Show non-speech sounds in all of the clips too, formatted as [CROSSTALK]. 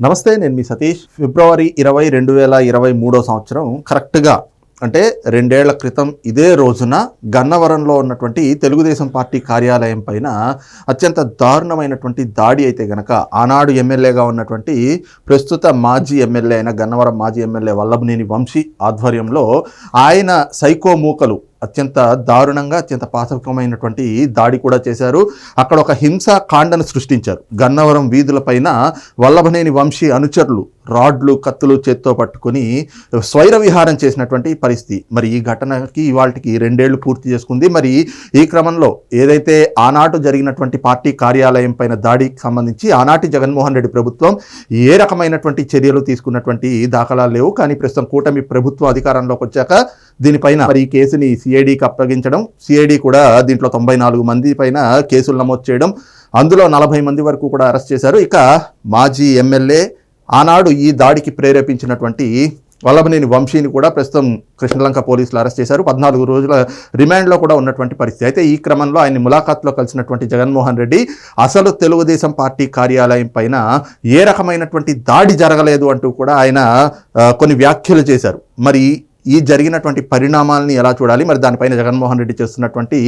నమస్తే నేను మీ సతీష్. ఫిబ్రవరి ఇరవై రెండు వేల ఇరవై మూడో సంవత్సరం కరెక్ట్గా అంటే రెండేళ్ళ క్రితం ఇదే రోజున గన్నవరంలో ఉన్నటువంటి తెలుగుదేశం పార్టీ కార్యాలయం పైన అత్యంత దారుణమైనటువంటి దాడి అయితే గనక ఆనాడు ఎమ్మెల్యేగా ఉన్నటువంటి ప్రస్తుత మాజీ ఎమ్మెల్యే అయిన గన్నవరం మాజీ ఎమ్మెల్యే వల్లభనేని వంశీ ఆధ్వర్యంలో ఆయన సైకో మూకలు అత్యంత దారుణంగా అత్యంత పాశవికమైనటువంటి దాడి కూడా చేశారు. అక్కడ ఒక హింసా కాండను సృష్టించారు. గన్నవరం వీధులపైన వల్లభనేని వంశీ అనుచరులు రాడ్లు కత్తులు చేత్తో పట్టుకుని స్వైర విహారం చేసినటువంటి పరిస్థితి. మరి ఈ ఘటనకి ఇవాళకి రెండేళ్ళు పూర్తి చేసుకుంది. మరి ఈ క్రమంలో ఏదైతే ఆనాటు జరిగినటువంటి పార్టీ కార్యాలయం పైన దాడికి సంబంధించి ఆనాటి జగన్మోహన్ రెడ్డి ప్రభుత్వం ఏ రకమైనటువంటి చర్యలు తీసుకున్నటువంటి దాఖలాలు లేవు. కానీ ప్రస్తుతం కూటమి ప్రభుత్వం అధికారంలోకి వచ్చాక దీనిపైన మరి ఈ కేసుని సిఐడికి అప్పగించడం సిఐడి కూడా దీంట్లో తొంభై నాలుగు మంది పైన కేసులు నమోదు చేయడం అందులో నలభై మంది వరకు కూడా అరెస్ట్ చేశారు. ఇక మాజీ ఎమ్మెల్యే ఆనాడు ఈ దాడికి ప్రేరేపించినటువంటి వల్లభనేని వంశీని కూడా ప్రస్తుతం కృష్ణలంక పోలీసులు అరెస్ట్ చేశారు. పద్నాలుగు రోజుల రిమాండ్లో కూడా ఉన్నటువంటి పరిస్థితి. అయితే ఈ క్రమంలో ఆయన ములాఖాత్లో కలిసినటువంటి జగన్మోహన్ రెడ్డి అసలు తెలుగుదేశం పార్టీ కార్యాలయం పైన ఏ రకమైనటువంటి దాడి జరగలేదు అంటూ కూడా ఆయన కొన్ని వ్యాఖ్యలు చేశారు. మరి ఈ జరిగినటువంటి పరిణామాలని ఎలా చూడాలి? మరి దానిపైన జగన్మోహన్ రెడ్డి చేస్తున్నటువంటి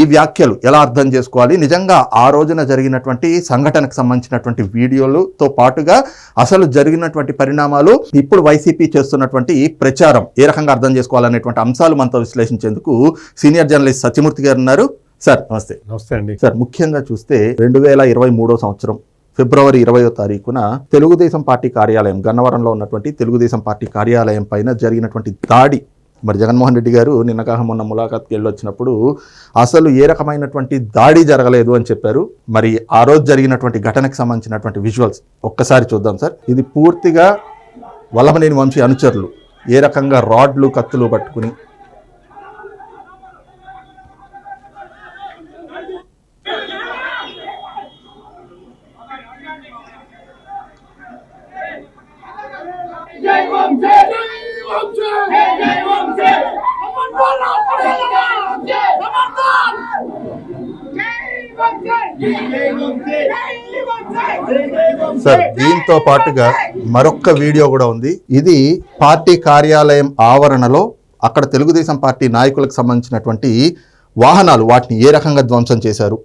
ఈ వ్యాఖ్యలు ఎలా అర్థం చేసుకోవాలి? నిజంగా ఆ రోజున జరిగినటువంటి సంఘటనకు సంబంధించినటువంటి వీడియోలతో పాటుగా అసలు జరిగినటువంటి పరిణామాలు ఇప్పుడు వైసీపీ చేస్తున్నటువంటి ప్రచారం ఏ రకంగా అర్థం చేసుకోవాలనేటువంటి అంశాలు మనతో విశ్లేషించేందుకు సీనియర్ జర్నలిస్ట్ సత్యమూర్తి గారు ఉన్నారు. సార్ నమస్తే. నమస్తే అండి. సార్ ముఖ్యంగా చూస్తే రెండు వేల ఇరవై మూడో సంవత్సరం ఫిబ్రవరి ఇరవయో తారీఖున తెలుగుదేశం పార్టీ కార్యాలయం గన్నవరంలో ఉన్నటువంటి తెలుగుదేశం పార్టీ కార్యాలయం పైన జరిగినటువంటి దాడి. మరి జగన్మోహన్ రెడ్డి గారు నిన్నగాహం మొన్న ములాఖాత్కి వెళ్ళి వచ్చినప్పుడు అసలు ఏ రకమైనటువంటి దాడి జరగలేదు అని చెప్పారు. మరి ఆ రోజు జరిగినటువంటి ఘటనకు సంబంధించినటువంటి విజువల్స్ ఒక్కసారి చూద్దాం సార్. ఇది పూర్తిగా వల్లమనేని వంశీ అనుచరులు ఏ రకంగా రాడ్లు కత్తులు పట్టుకుని జై వంశీ జై వంశీ జై వంశీ అమన్ బోలా పడేలా జై సమర్థన్ జై వంశీ జై వంశీ జై వంశీ సార్ దీంతో పాటుగా మరొక్క వీడియో కూడా ఉంది. ఇది పార్టీ కార్యాలయం ఆవరణలో అక్కడ తెలుగుదేశం పార్టీ నాయకులకు సంబంధించినటువంటి వాహనాలు వాటిని ఏ రకంగా ధ్వంసం చేశారు?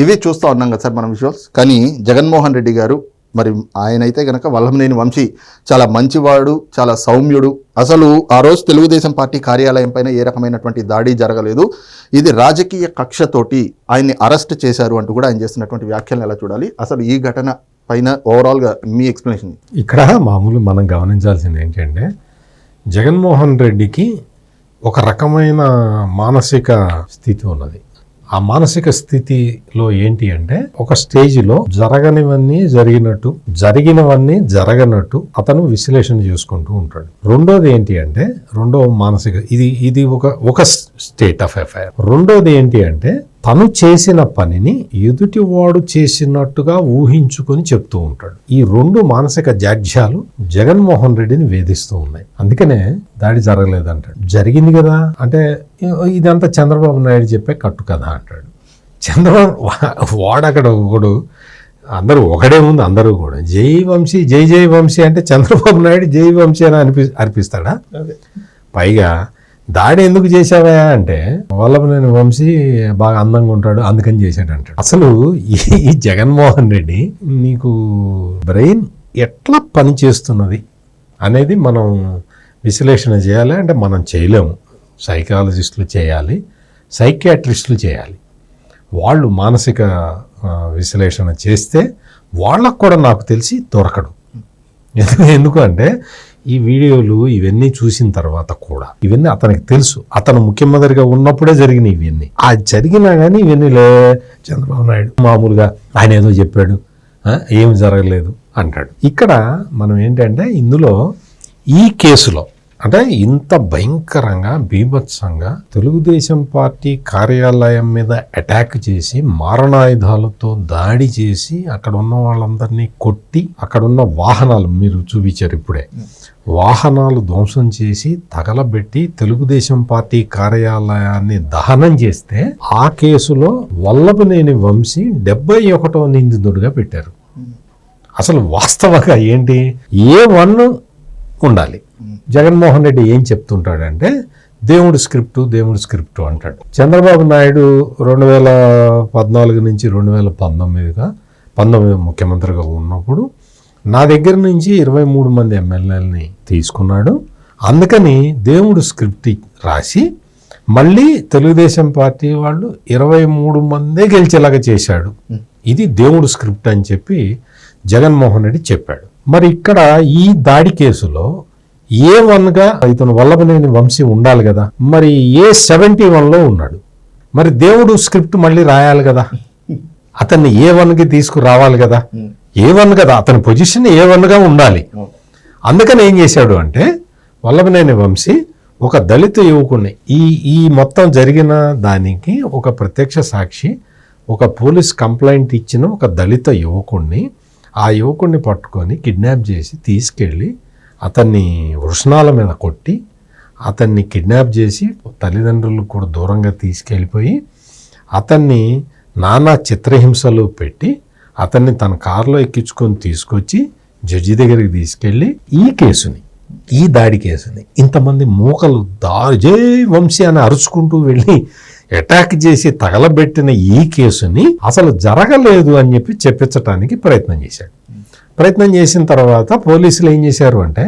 ఇవే చూస్తూ ఉన్నాం కదా సార్ మనం విజువల్స్ కానీ జగన్మోహన్ రెడ్డి గారు మరి ఆయన అయితే కనుక వల్లభనేని వంశీ చాలా మంచివాడు చాలా సౌమ్యుడు. అసలు ఆ రోజు తెలుగుదేశం పార్టీ కార్యాలయం పైన ఏ రకమైనటువంటి దాడి జరగలేదు. ఇది రాజకీయ కక్షతోటి ఆయన్ని అరెస్ట్ చేశారు అంటూ కూడా ఆయన చేస్తున్నటువంటి వ్యాఖ్యలను ఎలా చూడాలి? అసలు ఈ ఘటన పైన ఓవరాల్గా మీ ఎక్స్ప్లెనేషన్ ఇక్కడ మామూలు మనం గమనించాల్సింది ఏంటంటే జగన్మోహన్ రెడ్డికి ఒక రకమైన మానసిక స్థితి ఉన్నది. ఆ మానసిక స్థితిలో ఏంటి అంటే ఒక స్టేజిలో జరగనివన్నీ జరిగినట్టు జరిగినవన్నీ జరగనట్టు అతను విశ్లేషణ చేసుకుంటూ ఉంటాడు. రెండోది ఏంటి అంటే రెండో మానసిక ఇది ఇది ఒక ఒక స్టేట్ ఆఫ్ ఎఫ్ఐఆర్ రెండోది ఏంటి అంటే తను చేసిన పనిని ఎదుటివాడు చేసినట్టుగా ఊహించుకొని చెప్తూ ఉంటాడు. ఈ రెండు మానసిక జాడ్యాలు జగన్మోహన్ రెడ్డిని వేధిస్తూ ఉన్నాయి. అందుకనే దాడి జరగలేదంటాడు. జరిగింది కదా అంటే ఇదంతా చంద్రబాబు నాయుడు చెప్పే కట్టు కదా అంటాడు. చంద్రబాబు వాడు అక్కడ ఒకడు అందరూ ఒకడే ఉంది అందరూ కూడా. జై వంశీ జై జై వంశీ అంటే చంద్రబాబు నాయుడు జై వంశీ అని అనిపి అర్పిస్తాడా? పైగా దాడి ఎందుకు చేశావా అంటే వల్లభనేని వంశీ బాగా అందంగా ఉంటాడు అందుకని చేశాడు అంటాడు. అసలు ఈ జగన్మోహన్ రెడ్డి నీకు బ్రెయిన్ ఎట్లా పనిచేస్తున్నది అనేది మనం విశ్లేషణ చేయాలి అంటే మనం చేయలేము. సైకాలజిస్టులు చేయాలి సైకియాట్రిస్టులు చేయాలి. వాళ్ళు మానసిక విశ్లేషణ చేస్తే వాళ్ళకు కూడా నాకు తెలిసి దొరకడు. ఎందుకంటే ఈ వీడియోలు ఇవన్నీ చూసిన తర్వాత కూడా ఇవన్నీ అతనికి తెలుసు. అతను ముఖ్యమంత్రిగా ఉన్నప్పుడే జరిగినాయి ఇవన్నీ. ఆ జరిగినా కానీ ఇవన్నీ లే చంద్రబాబు నాయుడు మామూలుగా ఆయన ఏదో చెప్పాడు ఏం జరగలేదు అంటాడు. ఇక్కడ మనం ఏంటంటే ఇందులో ఈ కేసులో అంటే ఇంత భయంకరంగా బీభత్సంగా తెలుగుదేశం పార్టీ కార్యాలయం మీద అటాక్ చేసి మారణాయుధాలతో దాడి చేసి అక్కడ ఉన్న వాళ్ళందరినీ కొట్టి అక్కడ ఉన్న వాహనాలు మీరు చూపించారు ఇప్పుడే. వాహనాలు ధ్వంసం చేసి తగలబెట్టి తెలుగుదేశం పార్టీ కార్యాలయాన్ని దహనం చేస్తే ఆ కేసులో వల్లభనేని వంశీ డెబ్బై ఒకటో నిందితుడిగా పెట్టారు. అసలు వాస్తవంగా ఏంటి? ఏ వన్ ఉండాలి. జగన్మోహన్ రెడ్డి ఏం చెప్తుంటాడంటే దేవుడు స్క్రిప్ట్ దేవుడు స్క్రిప్ట్ అంటాడు. చంద్రబాబు నాయుడు రెండు వేల పద్నాలుగు నుంచి రెండు వేల పంతొమ్మిదిగా పంతొమ్మిది ముఖ్యమంత్రిగా ఉన్నప్పుడు నా దగ్గర నుంచి ఇరవై మూడు మంది ఎమ్మెల్యేలని తీసుకున్నాడు. అందుకని దేవుడు స్క్రిప్ట్ రాసి మళ్ళీ తెలుగుదేశం పార్టీ వాళ్ళు ఇరవై మూడు మందే గెలిచేలాగా చేశాడు. ఇది దేవుడు స్క్రిప్ట్ అని చెప్పి జగన్మోహన్ రెడ్డి చెప్పాడు. మరి ఇక్కడ ఈ దాడి కేసులో ఏ వన్గా ఇతను వల్లభనేని వంశీ ఉండాలి కదా? మరి ఏ సెవెంటీ వన్లో ఉన్నాడు? మరి దేవుడు స్క్రిప్ట్ మళ్ళీ రాయాలి కదా? అతన్ని ఏ వన్కి తీసుకురావాలి కదా? ఏ వన్ కదా అతని పొజిషన్ ఏ వన్గా ఉండాలి. అందుకని ఏం చేశాడు అంటే వల్లభనేని వంశీ ఒక దళిత యువకుడిని ఈ ఈ మొత్తం జరిగిన దానికి ఒక ప్రత్యక్ష సాక్షి ఒక పోలీస్ కంప్లైంట్ ఇచ్చిన ఒక దళిత యువకుడిని ఆ యువకుడిని పట్టుకొని కిడ్నాప్ చేసి తీసుకెళ్ళి అతన్ని వృషణాల మీద కొట్టి అతన్ని కిడ్నాప్ చేసి తల్లిదండ్రులకు కూడా దూరంగా తీసుకెళ్ళిపోయి అతన్ని నానా చిత్రహింసలు పెట్టి అతన్ని తన కారులో ఎక్కించుకొని తీసుకొచ్చి జడ్జి దగ్గరికి తీసుకెళ్ళి ఈ కేసుని ఈ దాడి కేసుని ఇంతమంది మూకలు దారి జై వంశీ అని అరుచుకుంటూ వెళ్ళి అటాక్ చేసి తగలబెట్టిన ఈ కేసుని అసలు జరగలేదు అని చెప్పి చెప్పించడానికి ప్రయత్నం చేశాడు. ప్రయత్నం చేసిన తర్వాత పోలీసులు ఏం చేశారు అంటే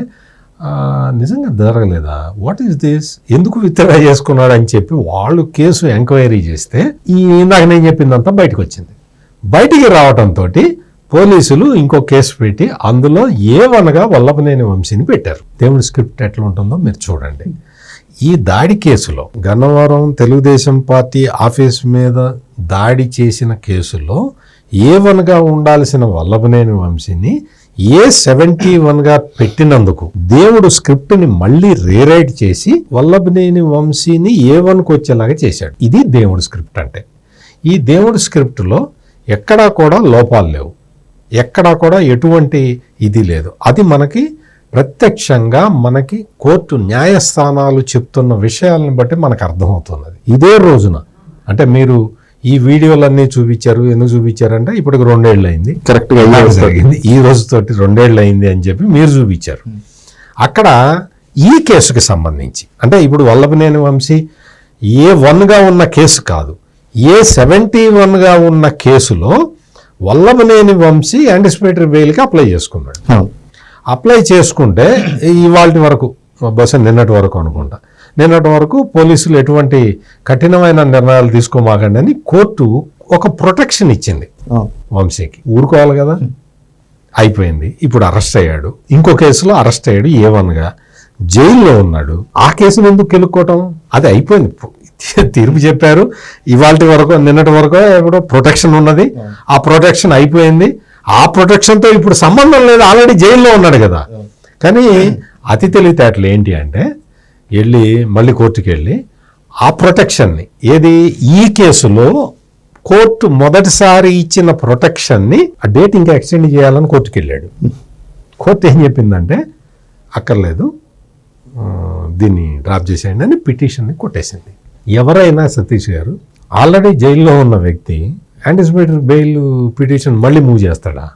నిజంగా జరగలేదా? వాట్ ఈస్ దిస్ ఎందుకు విత్డ్రా చేసుకున్నాడు? అని చెప్పి వాళ్ళు కేసు ఎంక్వైరీ చేస్తే ఈ ఇందాక నేను చెప్పిందంతా బయటకు వచ్చింది. బయటికి రావడంతో పోలీసులు ఇంకో కేసు పెట్టి అందులో ఏవనగా వల్లభనేని వంశీని పెట్టారు. దేవుడి స్క్రిప్ట్ ఎట్లా ఉంటుందో మీరు చూడండి. ఈ దాడి కేసులో గన్నవరం తెలుగుదేశం పార్టీ ఆఫీస్ మీద దాడి చేసిన కేసులో ఏ వన్గా ఉండాల్సిన వల్లభనేని వంశీని ఏ సెవెంటీ వన్గా పెట్టినందుకు దేవుడు స్క్రిప్ట్ని మళ్ళీ రీరైట్ చేసి వల్లభనేని వంశీని ఏ వన్కి వచ్చేలాగా చేశాడు. ఇది దేవుడు స్క్రిప్ట్ అంటే. ఈ దేవుడి స్క్రిప్ట్లో ఎక్కడా కూడా లోపాలు లేవు. ఎక్కడా కూడా ఎటువంటి ఇది లేదు. అది మనకి ప్రత్యక్షంగా మనకి కోర్టు న్యాయస్థానాలు చెప్తున్న విషయాలను బట్టి మనకు అర్థమవుతున్నది. ఇదే రోజున. అంటే మీరు ఈ వీడియోలన్నీ చూపించారు ఎందుకు చూపించారంటే ఇప్పటికి రెండేళ్ళు అయింది కరెక్ట్గా జరిగింది. ఈ రోజుతోటి రెండేళ్ళు అయింది అని చెప్పి మీరు చూపించారు. అక్కడ ఈ కేసుకి సంబంధించి అంటే ఇప్పుడు వల్లభనేని వంశీ ఏ వన్గా ఉన్న కేసు కాదు. ఏ సెవెంటీ వన్గా ఉన్న కేసులో వల్లభనేని వంశీ యాంటిసిపేటరీ బెయిల్కి అప్లై చేసుకున్నాడు. అప్లై చేసుకుంటే ఇవాళ వరకు బహుశా నిన్నటి వరకు అనుకుంటా. నిన్నటి వరకు పోలీసులు ఎటువంటి కఠినమైన నిర్ణయాలు తీసుకోమాకండి అని కోర్టు ఒక ప్రొటెక్షన్ ఇచ్చింది. వంశీకి. ఊరుకోవాలి కదా? అయిపోయింది. ఇప్పుడు అరెస్ట్ అయ్యాడు. ఇంకో కేసులో అరెస్ట్ అయ్యాడు ఏ వన్గా జైల్లో ఉన్నాడు. ఆ కేసును ఎందుకు కెలుక్కోవటం అది అయిపోయింది. [LAUGHS] తీర్పు చెప్పారు. ఇవాళ వరకు నిన్నటి వరకు ఎప్పుడో ప్రొటెక్షన్ ఉన్నది. ఆ ప్రొటెక్షన్ అయిపోయింది. ఆ ప్రొటెక్షన్తో ఇప్పుడు సంబంధం లేదు. ఆల్రెడీ జైల్లో ఉన్నాడు కదా. కానీ అతి తెలివితేటలు ఏంటి అంటే వెళ్ళి మళ్ళీ కోర్టుకి వెళ్ళి ఆ ప్రొటెక్షన్ని ఏది ఈ కేసులో కోర్టు మొదటిసారి ఇచ్చిన ప్రొటెక్షన్ని ఆ డేట్ ఇంకా ఎక్స్టెండ్ చేయాలని కోర్టుకి వెళ్ళాడు. కోర్టు ఏం చెప్పిందంటే అక్కర్లేదు దీన్ని డ్రాప్ చేసేయండి అని పిటిషన్ని కొట్టేసింది. ఎవరైనా సతీష్ గారు ఆల్రెడీ జైల్లో ఉన్న వ్యక్తి యాంటిసిపేటరీ బెయిల్ పిటిషన్ మళ్ళీ మూవ్ చేస్తాడా?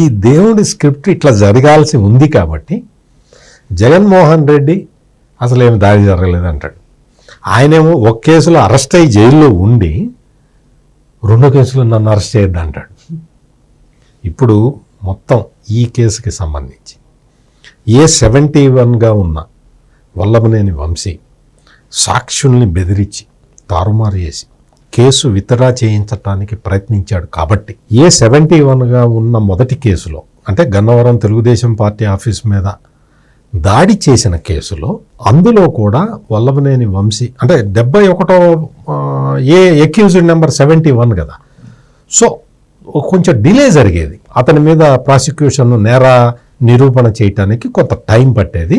ఈ దేవుడి స్క్రిప్ట్ ఇట్లా జరగాల్సి ఉంది కాబట్టి జగన్మోహన్ రెడ్డి అసలు ఏమి దాడి జరగలేదు అంటాడు. ఆయనేమో ఒక కేసులో అరెస్ట్ అయ్యి జైల్లో ఉండి రెండో కేసులో నన్ను అరెస్ట్ చేయొద్దు అంటాడు. ఇప్పుడు మొత్తం ఈ కేసుకి సంబంధించి ఏ సెవెంటీ వన్గా ఉన్న వల్లభనేని వంశీ సాక్షుల్ని బెదిరించి తారుమారు చేసి కేసు విత్డ్రా చేయించటానికి ప్రయత్నించాడు కాబట్టి ఏ సెవెంటీ వన్గా ఉన్న మొదటి కేసులో అంటే గన్నవరం తెలుగుదేశం పార్టీ ఆఫీస్ మీద దాడి చేసిన కేసులో అందులో కూడా వల్లభనేని వంశీ అంటే డెబ్బై ఒకటో A accused number seventy one కదా. సో కొంచెం డిలే జరిగేది. అతని మీద ప్రాసిక్యూషన్ నేర నిరూపణ చేయటానికి కొంత టైం పట్టేది.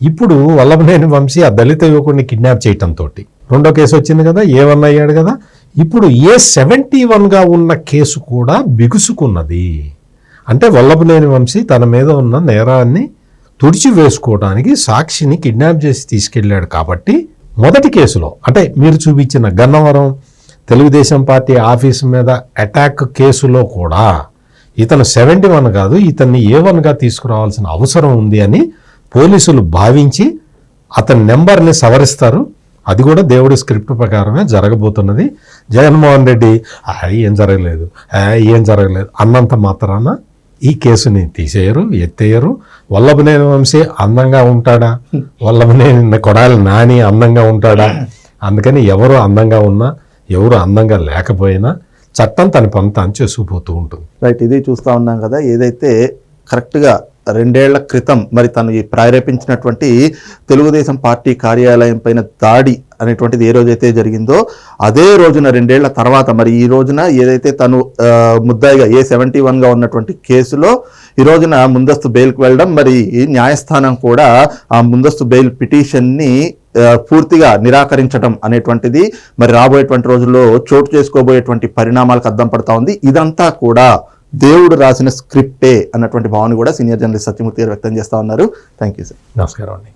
ఇప్పుడు వల్లభనేని వంశీ ఆ దళిత యువకుడిని కిడ్నాప్ చేయటంతో రెండో కేసు వచ్చింది కదా ఏ వన్ అయ్యాడు కదా? ఇప్పుడు ఏ సెవెంటీ వన్గా ఉన్న కేసు కూడా బిగుసుకున్నది. అంటే వల్లభనేని వంశీ తన మీద ఉన్న నేరాన్ని తుడిచివేసుకోవడానికి సాక్షిని కిడ్నాప్ చేసి తీసుకెళ్ళాడు కాబట్టి మొదటి కేసులో అంటే మీరు చూపించిన గన్నవరం తెలుగుదేశం పార్టీ ఆఫీస్ మీద అటాక్ కేసులో కూడా ఇతను సెవెంటీ వన్ కాదు ఇతన్ని ఏ వన్గా తీసుకురావాల్సిన అవసరం ఉంది అని పోలీసులు భావించి అతని నెంబర్ని సవరిస్తారు. అది కూడా దేవుడి స్క్రిప్ట్ ప్రకారమే జరగబోతున్నది. జగన్మోహన్ రెడ్డి ఏం జరగలేదు. ఆ, ఏం జరగలేదు. అన్నంత మాత్రాన ఈ కేసుని తీసేయరు ఎత్తేయరు. వల్లభనేని వంశీ అందంగా ఉంటాడా? వల్లభనేని కొడాలి నాని అందంగా ఉంటాడా? అందుకని ఎవరు అందంగా ఉన్నా ఎవరు అందంగా లేకపోయినా చట్టం తన పని తాను చేసుకుపోతూ ఉంటుంది. రైట్ ఇది చూస్తా ఉన్నాం కదా. ఏదైతే కరెక్ట్గా రెండేళ్ళ క్రితం మరి తను ఈ ప్రేరేపించినటువంటి తెలుగుదేశం పార్టీ కార్యాలయం పైన దాడి అనేటువంటిది ఏ రోజైతే జరిగిందో అదే రోజున రెండేళ్ళ తర్వాత మరి ఈ రోజున ఏదైతే తను ముద్దాయిగా ఏ సెవెంటీ వన్గా ఉన్నటువంటి కేసులో ఈ రోజున ముందస్తు బెయిల్కి వెళ్ళడం మరి ఈ న్యాయస్థానం కూడా ఆ ముందస్తు బెయిల్ పిటిషన్ని పూర్తిగా నిరాకరించడం అనేటువంటిది మరి రాబోయేటువంటి రోజుల్లో చోటు చేసుకోబోయేటువంటి పరిణామాలకు అద్దం పడతా ఉంది. ఇదంతా కూడా దేవుడు రాసిన స్క్రిప్టే అన్నటువంటి భావన కూడా సీనియర్ జర్నలిస్ట్ సత్యమూర్తి గారు వ్యక్తం చేస్తా ఉన్నారు. థ్యాంక్ యూ సార్ నమస్కారం అండి.